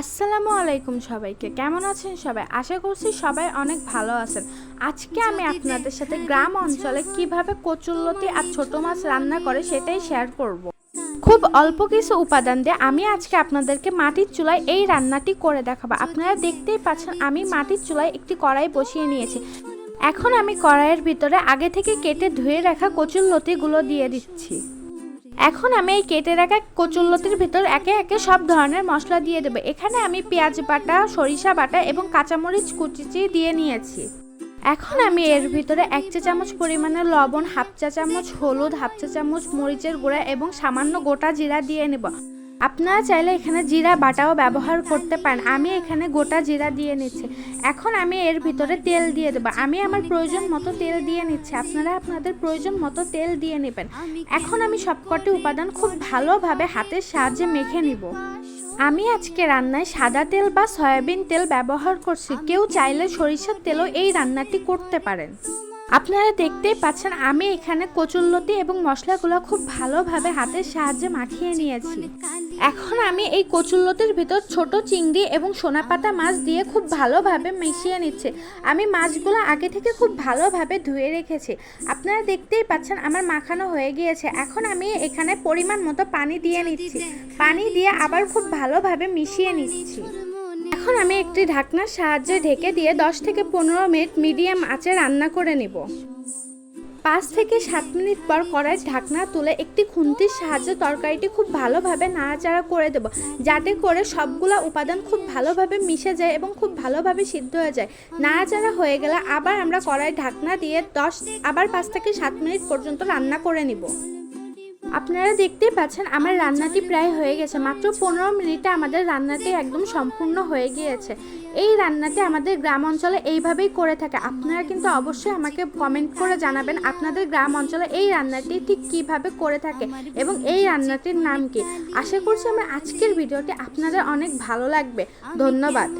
আসসালামু আলাইকুম সবাইকে। কেমন আছেন সবাই? আশা করছি সবাই অনেক ভালো আছেন। আজকে আমি আপনাদের সাথে গ্রাম অঞ্চলে কীভাবে কচুল্লতি আর ছোট মাছ রান্না করে সেটাই শেয়ার করব। খুব অল্প কিছু উপাদান দিয়ে আমি আজকে আপনাদেরকে মাটির চুলায় এই রান্নাটি করে দেখাবো। আপনারা দেখতেই পাচ্ছেন আমি মাটির চুলায় একটি কড়াই বসিয়ে নিয়েছি। এখন আমি কড়াইয়ের ভিতরে আগে থেকে কেটে ধুয়ে রাখা কচুল্লতিগুলো দিয়ে দিচ্ছি। এখন আমি এই কেটে রাখা কচুল্লতির ভিতর একে একে সব ধরনের মশলা দিয়ে দেবো। এখানে আমি পেঁয়াজ বাটা, সরিষা বাটা এবং কাঁচামরিচ কুচিচি দিয়ে নিয়েছি। এখন আমি এর ভিতরে এক চা চামচ পরিমাণে লবণ, হাফ চা চামচ হলুদ, হাফ চা চামচ মরিচের গুঁড়া এবং সামান্য গোটা জিরা দিয়ে নেব। আপনারা চাইলে এখানে জিরা বাটাও ব্যবহার করতে পারেন। আমি এখানে গোটা জিরা দিয়ে নিচ্ছি। এখন আমি এর ভিতরে তেল দিয়ে দেবো। আমি আমার প্রয়োজন মতো তেল দিয়ে নিচ্ছি। আপনারা আপনাদের প্রয়োজন মতো তেল দিয়ে নেবেন। এখন আমি সবকটি উপাদান খুব ভালোভাবে হাতের সাহায্যে মেখে নিব। আমি আজকে রান্নায় সাদা তেল বা সয়াবিন তেল ব্যবহার করছি। কেউ চাইলে সরিষার তেলও এই রান্নাটি করতে পারেন। আপনারা দেখতেই পাচ্ছেন, আমি এখানে কচুল্লতি এবং মশলাগুলো খুব ভালোভাবে হাতের সাহায্যে মাখিয়ে নিয়েছি। এখন আমি এই কচুল্লতির ভিতর ছোট চিংড়ি এবং সোনাপাতা মাছ দিয়ে খুব ভালোভাবে মিশিয়ে নিচ্ছে। আমি মাছগুলো আগে থেকে খুব ভালোভাবে ধুয়ে রেখেছি। আপনারা দেখতেই পাচ্ছেন আমার মাখানো হয়ে গিয়েছে। এখন আমি এখানে পরিমাণ মতো পানি দিয়ে নিচ্ছি। পানি দিয়ে আবার খুব ভালোভাবে মিশিয়ে নিচ্ছি। এখন আমি একটি ঢাকনার সাহায্যে ঢেকে দিয়ে 10 থেকে পনেরো মিনিট মিডিয়াম আঁচে রান্না করে নিব। পাঁচ থেকে সাত মিনিট পর কড়াই ঢাকনা তুলে একটি খুন্তির সাহায্যে তরকারিটি খুব ভালোভাবে নাড়াচাড়া করে দেব। যাতে করে সবগুলো উপাদান খুব ভালোভাবে মিশে যায় এবং খুব ভালোভাবে সিদ্ধ হয়ে যায়। নাড়াচাড়া হয়ে গেলে আবার আমরা কড়াই ঢাকনা দিয়ে দশ, আবার পাঁচ থেকে সাত মিনিট পর্যন্ত রান্না করে নিব। আপনারা দেখতেই পাচ্ছেন, আমার রান্নাটি প্রায় হয়ে গেছে। মাত্র পনেরো মিনিটে আমাদের রান্নাটি একদম সম্পূর্ণ হয়ে গিয়েছে। এই রান্নাটি আমাদের গ্রাম অঞ্চলে এইভাবেই করে থাকে। আপনারা কিন্তু অবশ্যই আমাকে কমেন্ট করে জানাবেন, আপনাদের গ্রাম অঞ্চলে এই রান্নাটি ঠিক কীভাবে করে থাকে এবং এই রান্নাটির নাম কি। আশা করছি আমার আজকের ভিডিওটি আপনাদের অনেক ভালো লাগবে। ধন্যবাদ।